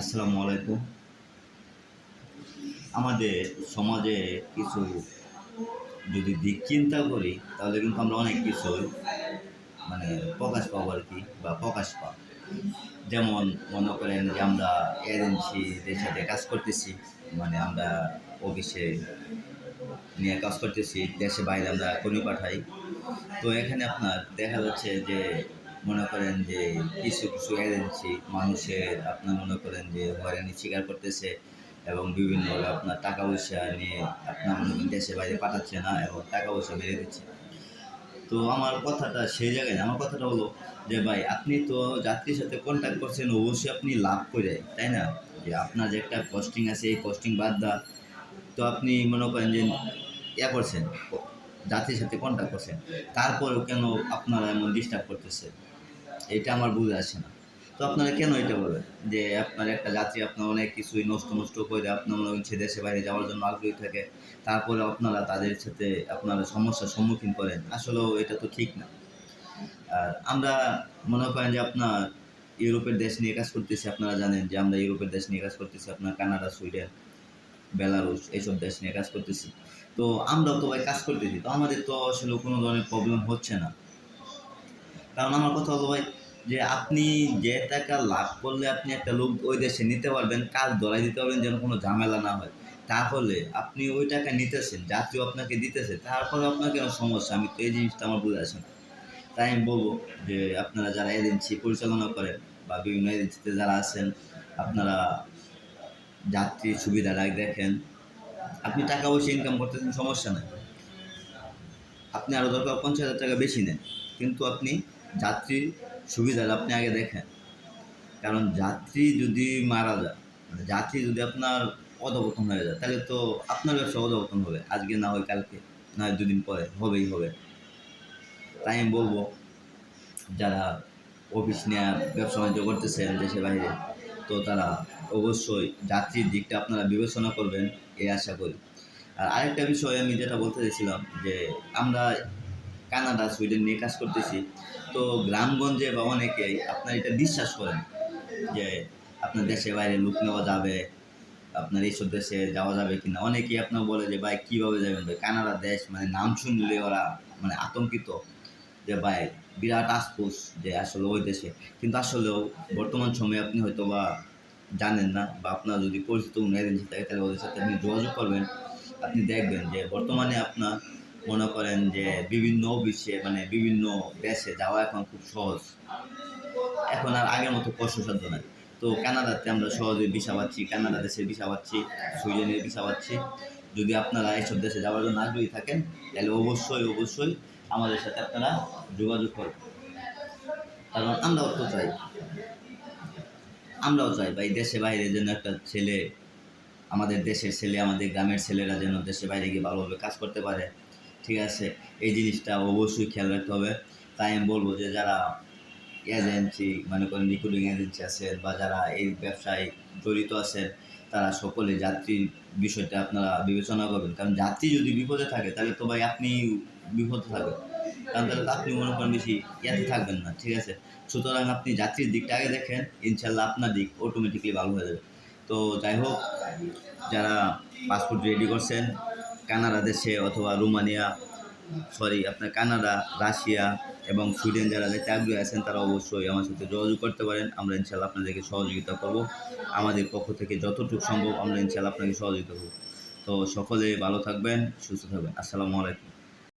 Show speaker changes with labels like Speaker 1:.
Speaker 1: আসসালামু আলাইকুম। আমাদের সমাজে কিছু যদি দিক চিন্তা করি, তাহলে কিন্তু আমরা অনেক কিছু মানে প্রকাশ পাবো আর কি বা প্রকাশ পাব। যেমন মনে করেন যে আমরা এজেন্সিদের সাথে কাজ করতেছি মানে আমরা অফিসে নিয়ে কাজ করতেছি, দেশে বাইরে আমরা কর্মী পাঠাই। তো এখানে আপনার দেখা যাচ্ছে যে মনে করেন যে কিছু কিছু এজেন্সি মানুষের আপনার মনে করেন যে হয়রানি স্বীকার করতেছে এবং বিভিন্নভাবে আপনার টাকা পয়সা নিয়ে আপনার মনে করেন দেশে বাইরে পাঠাচ্ছে না এবং টাকা পয়সা মেরে দিচ্ছে। তো আমার কথাটা সেই জায়গায় না। আমার কথাটা হলো যে ভাই, আপনি তো যাত্রীর সাথে কন্ট্যাক্ট করছেন, অবশ্যই আপনি লাভ করে, তাই না? যে আপনার যে একটা কস্টিং আছে, এই কস্টিং বাদ দা, তো আপনি মনে করেন যে ইয়া করছেন যাত্রীর সাথে কন্ট্যাক্ট করছেন। তারপরেও কেন আপনারা এমন ডিস্টার্ব করতেছে এটা আমার বুঝে আসে না। তো আপনারা কেন এটা বলবেন যে আপনার একটা যাত্রী আপনার অনেক কিছুই নষ্ট নষ্ট করে আপনার মনে হচ্ছে দেশে বাইরে যাওয়ার জন্য আগ্রহী থাকে, তারপরে আপনারা তাদের সাথে আপনারা সমস্যার সম্মুখীন করেন আসলেও এটা তো ঠিক না। আর আমরা মনে করেন যে আপনার ইউরোপের দেশ নিয়ে কাজ করতেছি, আপনারা জানেন যে আমরা ইউরোপের দেশ নিয়ে কাজ করতেছি, আপনার কানাডা, সুইডেন বেলারুস এইসব দেশ নিয়ে কাজ করতেছি। তো আমরাও তো ভাই কাজ করতেছি, তো আমাদের তো আসলে কোনো ধরনের প্রবলেম হচ্ছে না। কারণ আমার কথা হলো ভাই যে আপনি যে টাকা লাভ করলে আপনি একটা লোক ওই দেশে নিতে পারবেন, কাজ ধরাই দিতে পারবেন, যেন কোনো ঝামেলা না হয়। তাহলে আপনি ওই টাকা নিতেছেন যাত্রী আপনাকে দিতেছে তারপরে আপনার কেন সমস্যা? আমি তো এই জিনিসটা আমার বুঝে আসে না। তাই আমি বলব যে আপনারা যারা এজেন্সি পরিচালনা করেন বা বিভিন্ন এজেন্সিতে যারা আছেন, আপনারা যাত্রীর সুবিধাটা দেখেন। আপনি টাকা পয়সা ইনকাম করতেছেন, সমস্যা নেই। আপনি আরও দরকার পঞ্চাশ হাজার টাকা বেশি নেন। কিন্তু আপনি যাত্রীর সুবিধাটা আপনি আগে দেখেন। কারণ যাত্রী যদি মারা যায় মানে যাত্রী যদি আপনার অধপতন হয়ে যায়, তাহলে তো আপনার ব্যবসা অধপতন হবে। আজকে না হয় কালকে, না হয় দুদিন পরে, হবেই হবে। তাই আমি বলব, যারা অফিস নিয়ে ব্যবসা বাণিজ্য করতেছেন দেশের বাইরে, তো তারা অবশ্যই যাত্রীর দিকটা আপনারা বিবেচনা করবেন, এই আশা করি। আর আরেকটা বিষয় আমি যেটা বলতে চাইছিলাম, যে আমরা কানাডা, সুইডেন নিয়ে কাজ করতেছি। তো গ্রামগঞ্জে বা অনেকেই আপনার এটা বিশ্বাস করেন যে আপনার দেশে বাইরে লুক নেওয়া যাবে, আপনার এইসব দেশে যাওয়া যাবে কিনা। অনেকেই আপনার বলে যে, ভাই, কীভাবে যাবেন? ভাই, কানাডা দেশ মানে নাম শুনলে ওরা মানে আতঙ্কিত যে, ভাই, বিরাট আসপুস যে আসলে ওই দেশে। কিন্তু আসলেও বর্তমান সময়ে আপনি হয়তো বা জানেন না বা আপনার যদি পরিচিত কোনো এজেন্সি থাকে, তাহলে ওদের সাথে আপনি যোগাযোগ করবেন। আপনি দেখবেন যে বর্তমানে আপনার মনে করেন যে বিভিন্ন বিশ্বে মানে বিভিন্ন দেশে যাওয়া এখন খুব সহজ। এখন আর আগের মতো কষ্টসাধ্য নয় তো কানাডাতে আমরা সহজে ভিসা পাচ্ছি, কানাডা দেশের ভিসা পাচ্ছি, সুইডেনের ভিসা পাচ্ছি। যদি আপনারা এইসব দেশে যাওয়ার জন্য আগ্রহী থাকেন, তাহলে অবশ্যই অবশ্যই আমাদের সাথে আপনারা যোগাযোগ করবেন কারণ আমরাও তো চাই। আমরাও চাই ভাই, দেশে বাইরে যেন একটা ছেলে, আমাদের দেশের ছেলে, আমাদের গ্রামের ছেলেরা যেন দেশে বাইরে গিয়ে ভালোভাবে কাজ করতে পারে। ঠিক আছে? এই জিনিসটা অবশ্যই খেয়াল রাখতে হবে। তাই আমি বলব যে যারা এজেন্সি মনে করেন রিক্রুটিং এজেন্সি আছেন বা যারা এই ব্যবসায় জড়িত আছেন, তারা সকলে যাত্রীর বিষয়টা আপনারা বিবেচনা করবেন। কারণ যাত্রী যদি বিপদে থাকে, তাহলে তো ভাই আপনি বিপদে থাকবেন। কারণ তাহলে আপনি মনে করেন বেশি ইয়াতে থাকবেন না, ঠিক আছে? সুতরাং আপনি যাত্রীর দিকটা আগে দেখেন ইনশাল্লাহ আপনার দিক অটোমেটিকলি ভালো হয়ে যাবে। তো যাই হোক, যারা পাসপোর্ট রেডি করছেন কানাডা দেশে অথবা রোমানিয়া সরি আপনার কানাডা, রাশিয়া এবং সুইডেন যারা দেখতে আগ্রহী আছেন, তারা অবশ্যই আমার সাথে যোগাযোগ করতে পারেন। আমরা ইনশাল্লাহ আপনাদেরকে সহযোগিতা করব। আমাদের পক্ষ থেকে যতটুকু সম্ভব আমরা ইনশাল্লাহ আপনাকে সহযোগিতা করব। তো সকলে ভালো থাকবেন, সুস্থ থাকবেন। আসসালামু আলাইকুম।